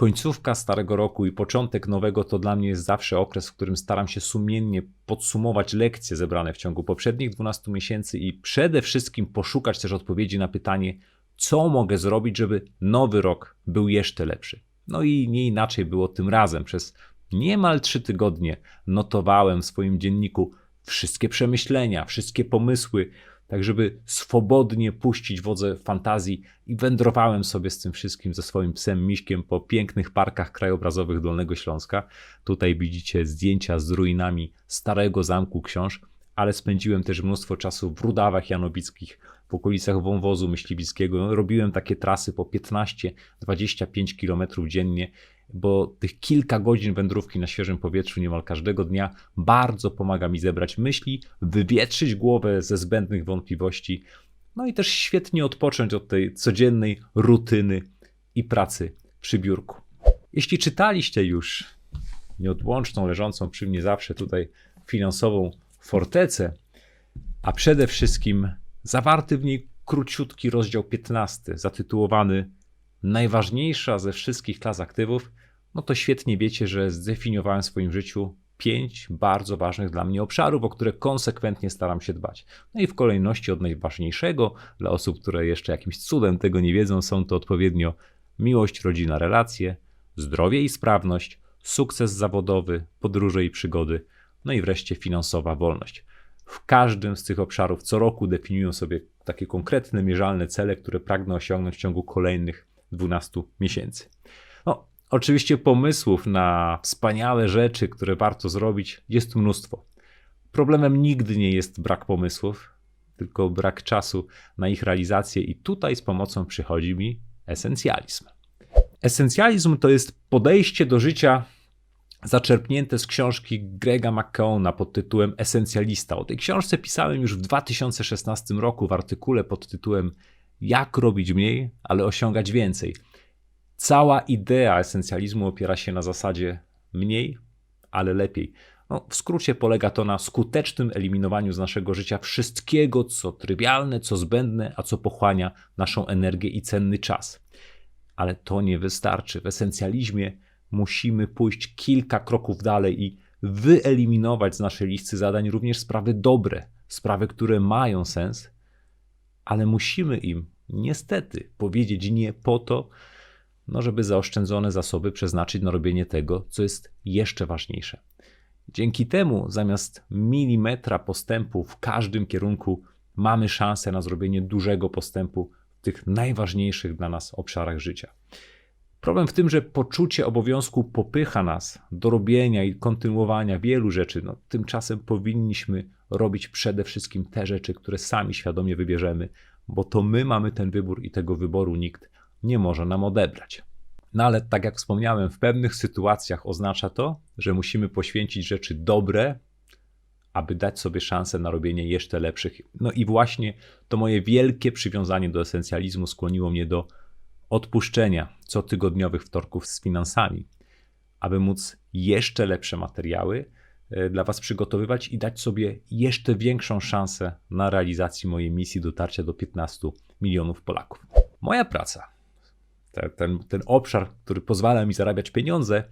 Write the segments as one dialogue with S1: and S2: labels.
S1: Końcówka starego roku i początek nowego to dla mnie jest zawsze okres, w którym staram się sumiennie podsumować lekcje zebrane w ciągu poprzednich 12 miesięcy i przede wszystkim poszukać też odpowiedzi na pytanie, co mogę zrobić, żeby nowy rok był jeszcze lepszy. No i nie inaczej było tym razem. Przez niemal trzy tygodnie notowałem w swoim dzienniku wszystkie przemyślenia, wszystkie pomysły, tak żeby swobodnie puścić wodze fantazji i wędrowałem sobie z tym wszystkim ze swoim psem Miśkiem po pięknych parkach krajobrazowych Dolnego Śląska. Tutaj widzicie zdjęcia z ruinami starego zamku książ, ale spędziłem też mnóstwo czasu w Rudawach Janowickich, w okolicach wąwozu myśliwickiego. Robiłem takie trasy po 15-25 km dziennie bo tych kilka godzin wędrówki na świeżym powietrzu niemal każdego dnia bardzo pomaga mi zebrać myśli, wywietrzyć głowę ze zbędnych wątpliwości, no i też świetnie odpocząć od tej codziennej rutyny i pracy przy biurku. Jeśli czytaliście już nieodłączną, leżącą przy mnie zawsze tutaj finansową fortecę, a przede wszystkim zawarty w niej króciutki rozdział 15, zatytułowany Najważniejsza ze wszystkich klas aktywów, no to świetnie wiecie, że zdefiniowałem w swoim życiu pięć bardzo ważnych dla mnie obszarów, o które konsekwentnie staram się dbać. No i w kolejności od najważniejszego, dla osób, które jeszcze jakimś cudem tego nie wiedzą, są to odpowiednio miłość, rodzina, relacje, zdrowie i sprawność, sukces zawodowy, podróże i przygody, no i wreszcie finansowa wolność. W każdym z tych obszarów co roku definiują sobie takie konkretne, mierzalne cele, które pragnę osiągnąć w ciągu kolejnych 12 miesięcy. No, Oczywiście pomysłów na wspaniałe rzeczy, które warto zrobić, jest mnóstwo. Problemem nigdy nie jest brak pomysłów, tylko brak czasu na ich realizację, i tutaj z pomocą przychodzi mi esencjalizm. Esencjalizm to jest podejście do życia zaczerpnięte z książki Grega McKeona pod tytułem Esencjalista. O tej książce pisałem już w 2016 roku w artykule pod tytułem Jak robić mniej, ale osiągać więcej. Cała idea esencjalizmu opiera się na zasadzie mniej, ale lepiej. No, w skrócie polega to na skutecznym eliminowaniu z naszego życia wszystkiego, co trywialne, co zbędne, a co pochłania naszą energię i cenny czas. Ale to nie wystarczy. W esencjalizmie musimy pójść kilka kroków dalej i wyeliminować z naszej listy zadań również sprawy dobre, sprawy, które mają sens, ale musimy im niestety powiedzieć nie po to, no żeby zaoszczędzone zasoby przeznaczyć na robienie tego, co jest jeszcze ważniejsze. Dzięki temu, zamiast milimetra postępu w każdym kierunku, mamy szansę na zrobienie dużego postępu w tych najważniejszych dla nas obszarach życia. Problem w tym, że poczucie obowiązku popycha nas do robienia i kontynuowania wielu rzeczy. No, tymczasem powinniśmy robić przede wszystkim te rzeczy, które sami świadomie wybierzemy, bo to my mamy ten wybór i tego wyboru nikt nie może nam odebrać. No ale tak jak wspomniałem, w pewnych sytuacjach oznacza to, że musimy poświęcić rzeczy dobre, aby dać sobie szansę na robienie jeszcze lepszych. No i właśnie to moje wielkie przywiązanie do esencjalizmu skłoniło mnie do odpuszczenia cotygodniowych wtorków z finansami, aby móc jeszcze lepsze materiały e, dla Was przygotowywać i dać sobie jeszcze większą szansę na realizację mojej misji dotarcia do 15 milionów Polaków. Moja praca ten, ten obszar, który pozwala mi zarabiać pieniądze,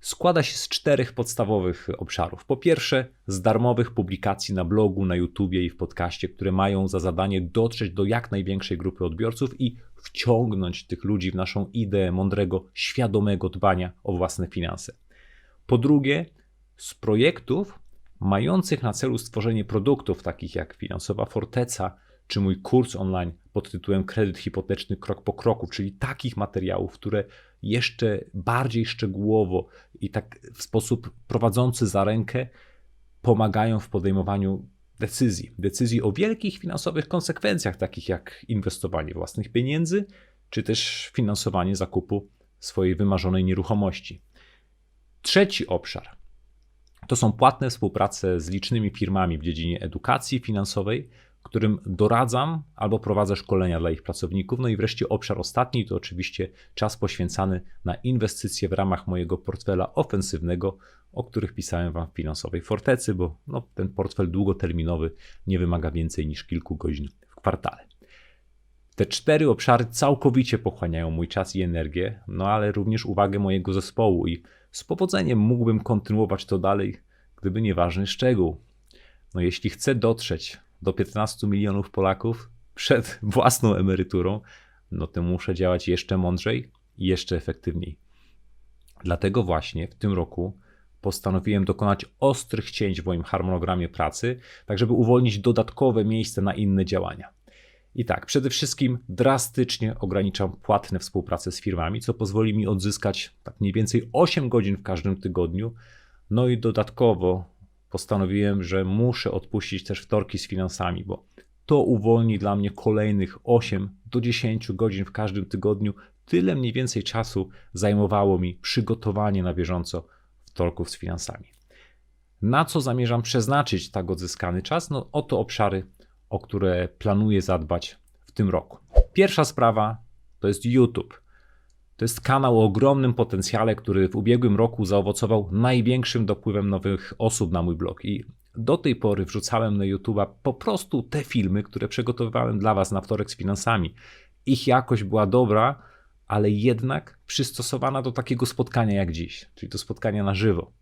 S1: składa się z czterech podstawowych obszarów. Po pierwsze, z darmowych publikacji na blogu, na YouTubie i w podcaście, które mają za zadanie dotrzeć do jak największej grupy odbiorców i wciągnąć tych ludzi w naszą ideę mądrego, świadomego dbania o własne finanse. Po drugie, z projektów mających na celu stworzenie produktów takich jak finansowa forteca, czy mój kurs online pod tytułem Kredyt hipoteczny krok po kroku, czyli takich materiałów, które jeszcze bardziej szczegółowo i tak w sposób prowadzący za rękę pomagają w podejmowaniu decyzji. Decyzji o wielkich finansowych konsekwencjach, takich jak inwestowanie własnych pieniędzy, czy też finansowanie zakupu swojej wymarzonej nieruchomości. Trzeci obszar to są płatne współprace z licznymi firmami w dziedzinie edukacji finansowej, którym doradzam albo prowadzę szkolenia dla ich pracowników. No i wreszcie obszar ostatni to oczywiście czas poświęcany na inwestycje w ramach mojego portfela ofensywnego, o których pisałem Wam w finansowej fortecy, bo no, ten portfel długoterminowy nie wymaga więcej niż kilku godzin w kwartale. Te cztery obszary całkowicie pochłaniają mój czas i energię, no ale również uwagę mojego zespołu i z powodzeniem mógłbym kontynuować to dalej, gdyby nie ważny szczegół. No jeśli chcę dotrzeć do 15 milionów Polaków przed własną emeryturą, no to muszę działać jeszcze mądrzej i jeszcze efektywniej. Dlatego właśnie w tym roku postanowiłem dokonać ostrych cięć w moim harmonogramie pracy, tak żeby uwolnić dodatkowe miejsce na inne działania. I tak, przede wszystkim drastycznie ograniczam płatne współpracę z firmami, co pozwoli mi odzyskać tak mniej więcej 8 godzin w każdym tygodniu. No i dodatkowo postanowiłem, że muszę odpuścić też wtorki z finansami, bo to uwolni dla mnie kolejnych 8 do 10 godzin w każdym tygodniu. Tyle mniej więcej czasu zajmowało mi przygotowanie na bieżąco wtorków z finansami. Na co zamierzam przeznaczyć tak odzyskany czas? No oto obszary, o które planuję zadbać w tym roku. Pierwsza sprawa to jest YouTube. To jest kanał o ogromnym potencjale, który w ubiegłym roku zaowocował największym dopływem nowych osób na mój blog. I do tej pory wrzucałem na YouTube'a po prostu te filmy, które przygotowywałem dla Was na wtorek z finansami. Ich jakość była dobra, ale jednak przystosowana do takiego spotkania jak dziś, czyli do spotkania na żywo,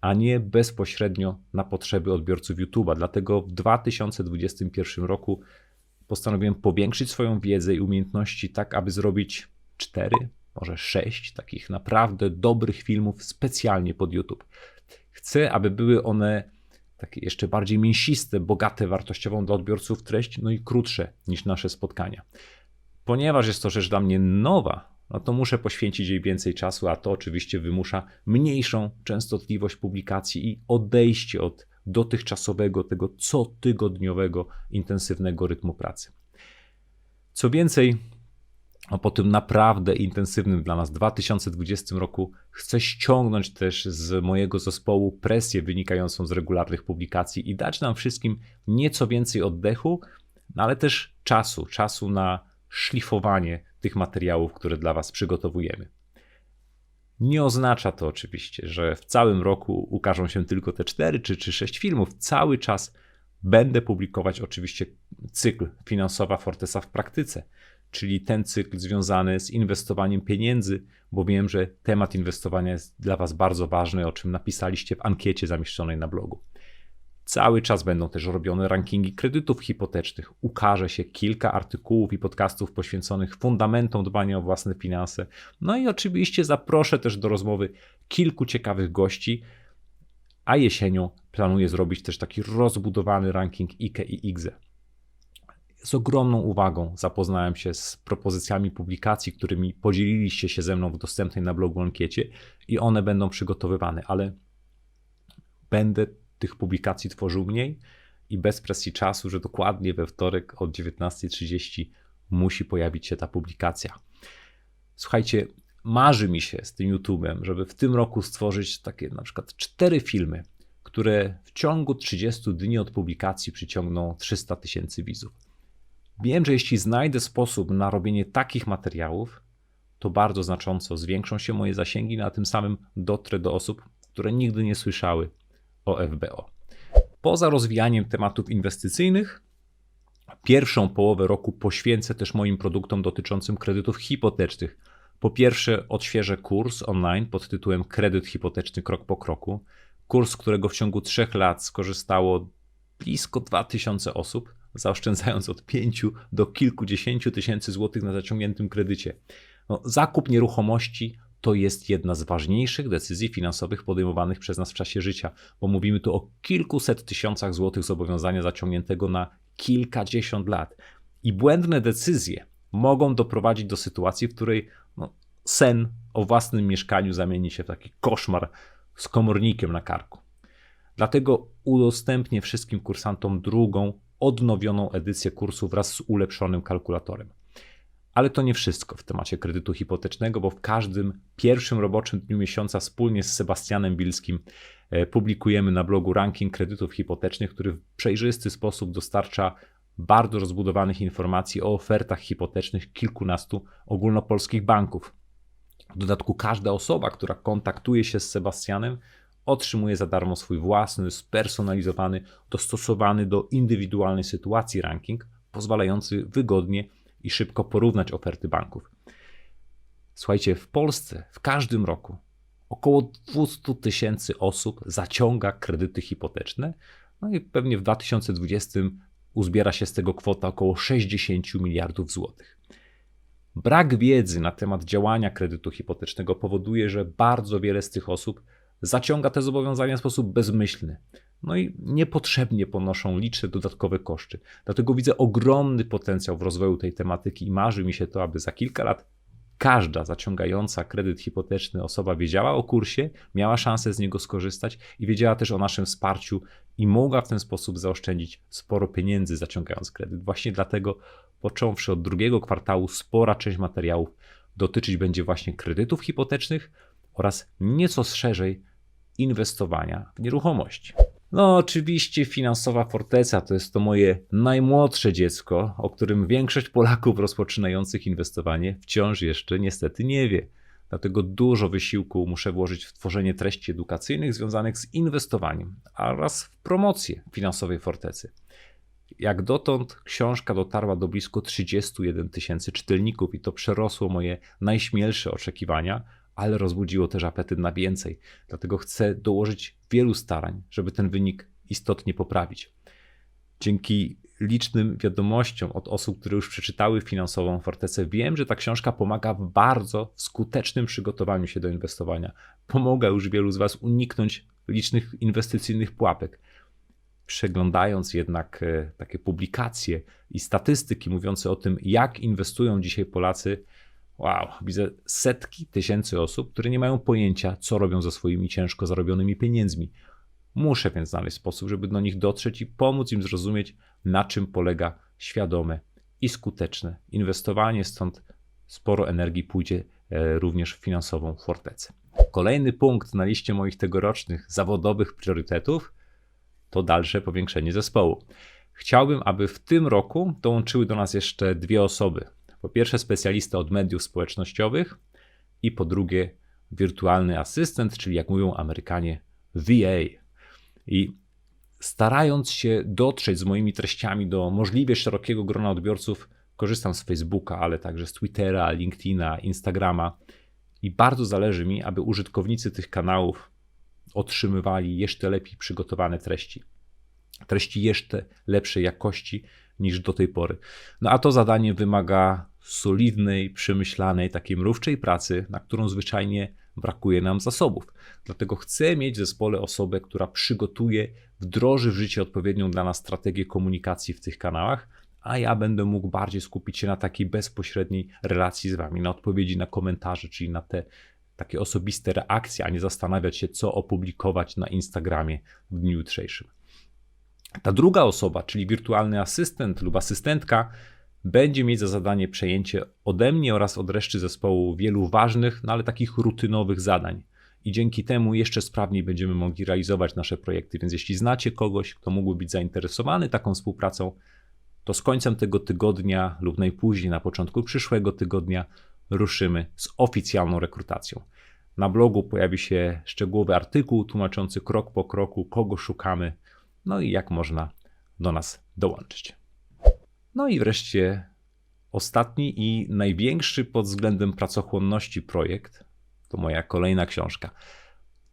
S1: a nie bezpośrednio na potrzeby odbiorców YouTube'a. Dlatego w 2021 roku postanowiłem powiększyć swoją wiedzę i umiejętności tak, aby zrobić cztery, może sześć takich naprawdę dobrych filmów specjalnie pod YouTube. Chcę, aby były one takie jeszcze bardziej mięsiste, bogate wartościową dla odbiorców treść, no i krótsze niż nasze spotkania. Ponieważ jest to rzecz dla mnie nowa, no to muszę poświęcić jej więcej czasu, a to oczywiście wymusza mniejszą częstotliwość publikacji i odejście od dotychczasowego, tego cotygodniowego, intensywnego rytmu pracy. Co więcej, a po tym naprawdę intensywnym dla nas 2020 roku chcę ściągnąć też z mojego zespołu presję wynikającą z regularnych publikacji i dać nam wszystkim nieco więcej oddechu, no ale też czasu, czasu na szlifowanie tych materiałów, które dla Was przygotowujemy. Nie oznacza to oczywiście, że w całym roku ukażą się tylko te 4 czy, czy 6 filmów. Cały czas będę publikować oczywiście cykl Finansowa Fortesa w praktyce czyli ten cykl związany z inwestowaniem pieniędzy, bo wiem, że temat inwestowania jest dla Was bardzo ważny, o czym napisaliście w ankiecie zamieszczonej na blogu. Cały czas będą też robione rankingi kredytów hipotecznych. Ukaże się kilka artykułów i podcastów poświęconych fundamentom dbania o własne finanse. No i oczywiście zaproszę też do rozmowy kilku ciekawych gości, a jesienią planuję zrobić też taki rozbudowany ranking IKE i IGZE z ogromną uwagą zapoznałem się z propozycjami publikacji, którymi podzieliliście się ze mną w dostępnej na blogu ankiecie i one będą przygotowywane, ale będę tych publikacji tworzył mniej i bez presji czasu, że dokładnie we wtorek od 19.30 musi pojawić się ta publikacja. Słuchajcie, marzy mi się z tym YouTube'em, żeby w tym roku stworzyć takie na przykład cztery filmy, które w ciągu 30 dni od publikacji przyciągną 300 tysięcy widzów. Wiem, że jeśli znajdę sposób na robienie takich materiałów, to bardzo znacząco zwiększą się moje zasięgi, no a tym samym dotrę do osób, które nigdy nie słyszały o FBO. Poza rozwijaniem tematów inwestycyjnych, pierwszą połowę roku poświęcę też moim produktom dotyczącym kredytów hipotecznych. Po pierwsze, odświeżę kurs online pod tytułem Kredyt hipoteczny krok po kroku. Kurs, którego w ciągu trzech lat skorzystało blisko 2000 osób zaoszczędzając od 5 do kilkudziesięciu tysięcy złotych na zaciągniętym kredycie. No, zakup nieruchomości to jest jedna z ważniejszych decyzji finansowych podejmowanych przez nas w czasie życia, bo mówimy tu o kilkuset tysiącach złotych zobowiązania zaciągniętego na kilkadziesiąt lat. I błędne decyzje mogą doprowadzić do sytuacji, w której no, sen o własnym mieszkaniu zamieni się w taki koszmar z komornikiem na karku. Dlatego udostępnię wszystkim kursantom drugą, odnowioną edycję kursu wraz z ulepszonym kalkulatorem. Ale to nie wszystko w temacie kredytu hipotecznego, bo w każdym pierwszym roboczym dniu miesiąca wspólnie z Sebastianem Bilskim e, publikujemy na blogu ranking kredytów hipotecznych, który w przejrzysty sposób dostarcza bardzo rozbudowanych informacji o ofertach hipotecznych kilkunastu ogólnopolskich banków. W dodatku każda osoba, która kontaktuje się z Sebastianem, otrzymuje za darmo swój własny, spersonalizowany, dostosowany do indywidualnej sytuacji ranking, pozwalający wygodnie i szybko porównać oferty banków. Słuchajcie, w Polsce w każdym roku około 200 tysięcy osób zaciąga kredyty hipoteczne, no i pewnie w 2020 uzbiera się z tego kwota około 60 miliardów złotych. Brak wiedzy na temat działania kredytu hipotecznego powoduje, że bardzo wiele z tych osób zaciąga te zobowiązania w sposób bezmyślny. No i niepotrzebnie ponoszą liczne dodatkowe koszty. Dlatego widzę ogromny potencjał w rozwoju tej tematyki i marzy mi się to, aby za kilka lat każda zaciągająca kredyt hipoteczny osoba wiedziała o kursie, miała szansę z niego skorzystać i wiedziała też o naszym wsparciu i mogła w ten sposób zaoszczędzić sporo pieniędzy zaciągając kredyt. Właśnie dlatego, począwszy od drugiego kwartału, spora część materiałów dotyczyć będzie właśnie kredytów hipotecznych oraz nieco szerzej inwestowania w nieruchomości. No, oczywiście finansowa forteca to jest to moje najmłodsze dziecko, o którym większość Polaków rozpoczynających inwestowanie wciąż jeszcze niestety nie wie. Dlatego dużo wysiłku muszę włożyć w tworzenie treści edukacyjnych związanych z inwestowaniem oraz w promocję finansowej fortecy. Jak dotąd książka dotarła do blisko 31 tysięcy czytelników i to przerosło moje najśmielsze oczekiwania, ale rozbudziło też apetyt na więcej. Dlatego chcę dołożyć wielu starań, żeby ten wynik istotnie poprawić. Dzięki licznym wiadomościom od osób, które już przeczytały finansową fortecę, wiem, że ta książka pomaga w bardzo skutecznym przygotowaniu się do inwestowania. Pomaga już wielu z Was uniknąć licznych inwestycyjnych pułapek. Przeglądając jednak e, takie publikacje i statystyki mówiące o tym, jak inwestują dzisiaj Polacy, Wow, widzę setki tysięcy osób, które nie mają pojęcia, co robią ze swoimi ciężko zarobionymi pieniędzmi. Muszę więc znaleźć sposób, żeby do nich dotrzeć i pomóc im zrozumieć, na czym polega świadome i skuteczne inwestowanie, stąd sporo energii pójdzie e, również w finansową fortecę. Kolejny punkt na liście moich tegorocznych zawodowych priorytetów to dalsze powiększenie zespołu. Chciałbym, aby w tym roku dołączyły do nas jeszcze dwie osoby. Po pierwsze, specjalista od mediów społecznościowych i po drugie, wirtualny asystent, czyli jak mówią Amerykanie, VA. I starając się dotrzeć z moimi treściami do możliwie szerokiego grona odbiorców, korzystam z Facebooka, ale także z Twittera, LinkedIna, Instagrama. I bardzo zależy mi, aby użytkownicy tych kanałów otrzymywali jeszcze lepiej przygotowane treści. Treści jeszcze lepszej jakości niż do tej pory. No a to zadanie wymaga solidnej, przemyślanej, takiej mrówczej pracy, na którą zwyczajnie brakuje nam zasobów. Dlatego chcę mieć w zespole osobę, która przygotuje, wdroży w życie odpowiednią dla nas strategię komunikacji w tych kanałach, a ja będę mógł bardziej skupić się na takiej bezpośredniej relacji z Wami, na odpowiedzi na komentarze, czyli na te takie osobiste reakcje, a nie zastanawiać się, co opublikować na Instagramie w dniu jutrzejszym. Ta druga osoba, czyli wirtualny asystent lub asystentka, będzie mieć za zadanie przejęcie ode mnie oraz od reszty zespołu wielu ważnych, no ale takich rutynowych zadań. I dzięki temu jeszcze sprawniej będziemy mogli realizować nasze projekty. Więc jeśli znacie kogoś, kto mógłby być zainteresowany taką współpracą, to z końcem tego tygodnia lub najpóźniej na początku przyszłego tygodnia ruszymy z oficjalną rekrutacją. Na blogu pojawi się szczegółowy artykuł tłumaczący krok po kroku, kogo szukamy, no i jak można do nas dołączyć. No i wreszcie ostatni i największy pod względem pracochłonności projekt to moja kolejna książka.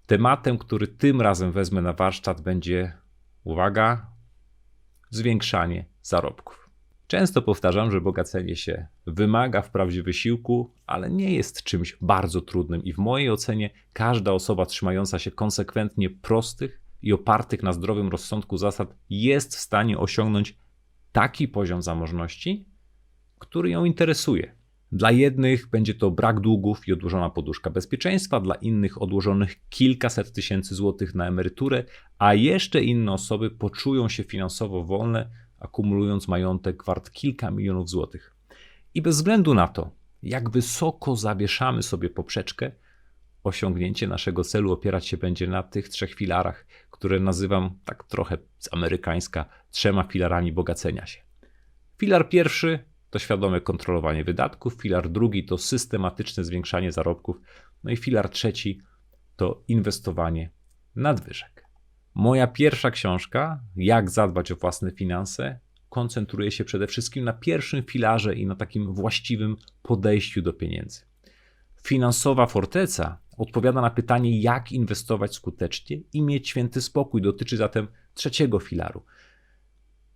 S1: Tematem, który tym razem wezmę na warsztat, będzie uwaga zwiększanie zarobków. Często powtarzam, że bogacenie się wymaga wprawdzie wysiłku, ale nie jest czymś bardzo trudnym i w mojej ocenie każda osoba trzymająca się konsekwentnie prostych i opartych na zdrowym rozsądku zasad jest w stanie osiągnąć taki poziom zamożności, który ją interesuje. Dla jednych będzie to brak długów i odłożona poduszka bezpieczeństwa, dla innych odłożonych kilkaset tysięcy złotych na emeryturę, a jeszcze inne osoby poczują się finansowo wolne, akumulując majątek wart kilka milionów złotych. I bez względu na to, jak wysoko zawieszamy sobie poprzeczkę, osiągnięcie naszego celu opierać się będzie na tych trzech filarach, które nazywam tak trochę z amerykańska trzema filarami bogacenia się. Filar pierwszy to świadome kontrolowanie wydatków, filar drugi to systematyczne zwiększanie zarobków, no i filar trzeci to inwestowanie nadwyżek. Moja pierwsza książka, Jak zadbać o własne finanse, koncentruje się przede wszystkim na pierwszym filarze i na takim właściwym podejściu do pieniędzy. Finansowa forteca odpowiada na pytanie, jak inwestować skutecznie i mieć święty spokój. Dotyczy zatem trzeciego filaru.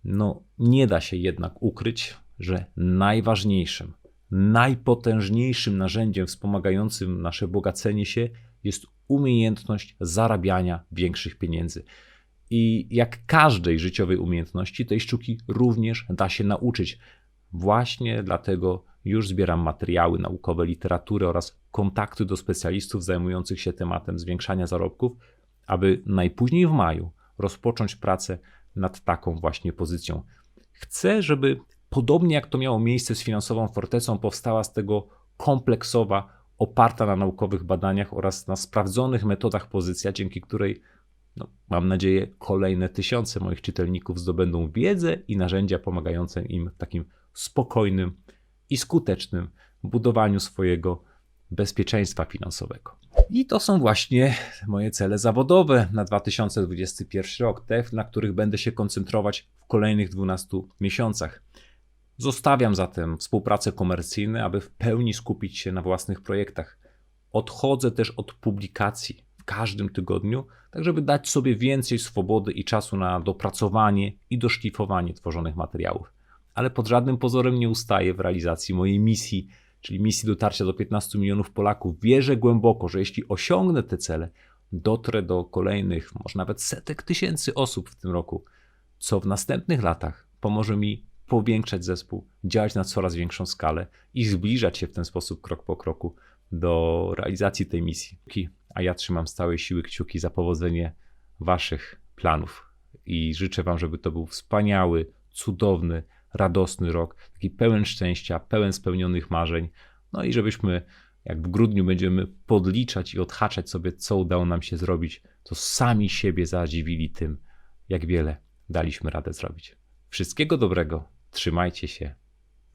S1: No, nie da się jednak ukryć, że najważniejszym, najpotężniejszym narzędziem wspomagającym nasze bogacenie się jest umiejętność zarabiania większych pieniędzy. I jak każdej życiowej umiejętności, tej sztuki również da się nauczyć. Właśnie dlatego już zbieram materiały naukowe, literaturę oraz kontakty do specjalistów zajmujących się tematem zwiększania zarobków, aby najpóźniej w maju rozpocząć pracę nad taką właśnie pozycją. Chcę, żeby podobnie jak to miało miejsce z finansową fortecą, powstała z tego kompleksowa, oparta na naukowych badaniach oraz na sprawdzonych metodach pozycja, dzięki której no, mam nadzieję, kolejne tysiące moich czytelników zdobędą wiedzę i narzędzia pomagające im w takim spokojnym i skutecznym budowaniu swojego bezpieczeństwa finansowego. I to są właśnie moje cele zawodowe na 2021 rok, te, na których będę się koncentrować w kolejnych 12 miesiącach. Zostawiam zatem współpracę komercyjną, aby w pełni skupić się na własnych projektach. Odchodzę też od publikacji w każdym tygodniu, tak żeby dać sobie więcej swobody i czasu na dopracowanie i doszlifowanie tworzonych materiałów. Ale pod żadnym pozorem nie ustaję w realizacji mojej misji, czyli misji dotarcia do 15 milionów Polaków. Wierzę głęboko, że jeśli osiągnę te cele, dotrę do kolejnych, może nawet setek tysięcy osób w tym roku, co w następnych latach pomoże mi powiększać zespół, działać na coraz większą skalę i zbliżać się w ten sposób krok po kroku do realizacji tej misji. A ja trzymam z całej siły kciuki za powodzenie Waszych planów i życzę Wam, żeby to był wspaniały, cudowny, radosny rok, taki pełen szczęścia, pełen spełnionych marzeń. No i żebyśmy, jak w grudniu będziemy podliczać i odhaczać sobie, co udało nam się zrobić, to sami siebie zadziwili tym, jak wiele daliśmy radę zrobić. Wszystkiego dobrego, trzymajcie się,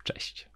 S1: cześć.